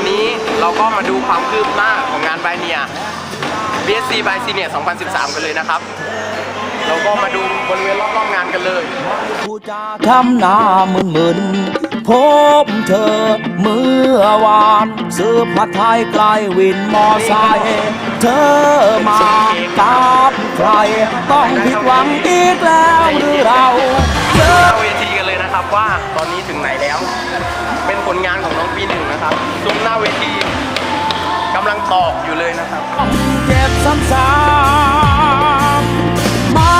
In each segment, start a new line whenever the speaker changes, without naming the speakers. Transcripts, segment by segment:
ันนี้เราก็มาดูความคืบหน้าของงานไบเนีย BSC by Senior 2013 กันเลยนะครับ เราก็มาดูบริเวณรอบๆงานกันเลย
ผู้จาทำหน้ามึนมึนพบเธอเมื่อวานซื้อผัดไทยไกลวินมอไซค์เธอมากับใคร ต้องผิดหวังอีกแล้วหรือเราเจ
ห
อ
น้าเวทีกันเลยนะครับว่าตอนนี้ถึงไหนแล้ว เป็นผลงานของน้องปีหนึ่งนะครับซุ้มหน้าเวทีกำลังตอกอยู่เลยนะครับ
เจ็บซ้ำๆไม่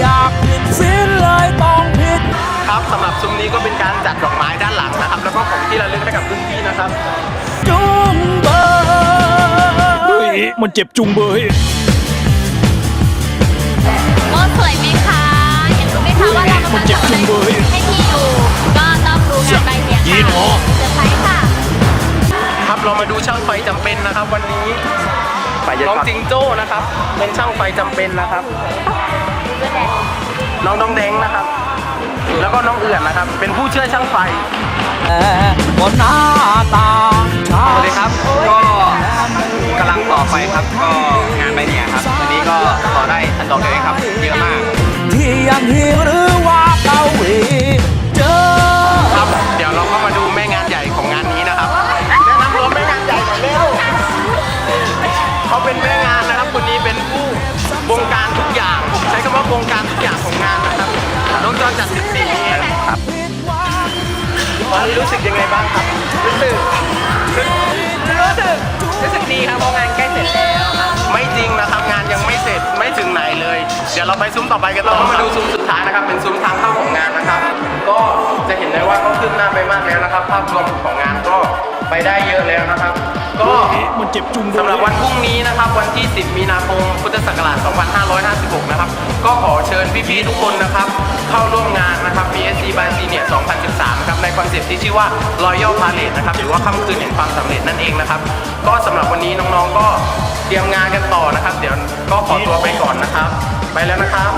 อยากผิดสิ้นเลยต้องผิด
ครับสำหรับซุ้มนี้ก็เป็นการจัดดอกไม้ด้านหลังนะครับ แล้วก็ของที่ระลึกให้กับรุ่นพี่นะครับ
จุงเบย
เฮ้ยมันเจ็บจุงเบย
โเรา
มาดูช่างไฟจำเป็นนะครับ วันนี้น้องจิงโจ้นะครับ เป็นช่างไฟจำเป็นนะครับ น้องน้องแดงนะครับ แล้วก็น้องเอื่อนนะครับ เป็นผู้ช่วยช่างไฟ
แต่บนหน้าตาชา
สวัสดีครับก็กำลังต่อไปครับก็งานไปเนี่ยครับวันนี้ก็ต่อได้ทันดอกเดียวเองครับเยอะมาก
ที่ยังหิวหรือ ว่า
บงการทุกอย่างของงานนะครับน้องจอนจัดสิบสี่ครับตอนนี้รู้สึกยังไงบ้างครับ รู้สึก
รู้สึกรู้สึกดีครับเพราะงานใกล้เสร็จแล้วครับ
ไม่จริงนะครับงานยังไม่เสร็จไม่ถึงไหนเลย เดี๋ยวเราไปซุ้มต่อไปกันต่อมาดูซุ้มสุดท้ายนะครับ เป็นซุ้มทางเข้าของงานนะครับ ก็จะเห็นได้ว่าก็ขึ้นหน้าไปมากแล้วนะครับ ภาพรวมของงานก็ไปได้เยอะแล้วนะครับ ก็
มันเจ็บจุง
สำหรับวันพรุ่งนี้นะครับ วันที่ 10 มีนาคม พุทธศักราช 2556 นะครับ ก็ขอเชิญพี่ๆทุกคนนะครับ เข้าร่วมงานนะครับ BSC by Senior 2013 ครับ ในคอนเซ็ปต์ที่ชื่อว่า Royal Parade นะครับ หรือว่าค่ำคืนแห่งความสำเร็จนั่นเองนะครับ ก็สำหรับวันนี้น้องๆ ก็เตรียมงานกันต่อนะครับ เดี๋ยวก็ขอตัวไปก่อนนะครับ ไปแล้วนะครับ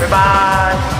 บ๊ายบาย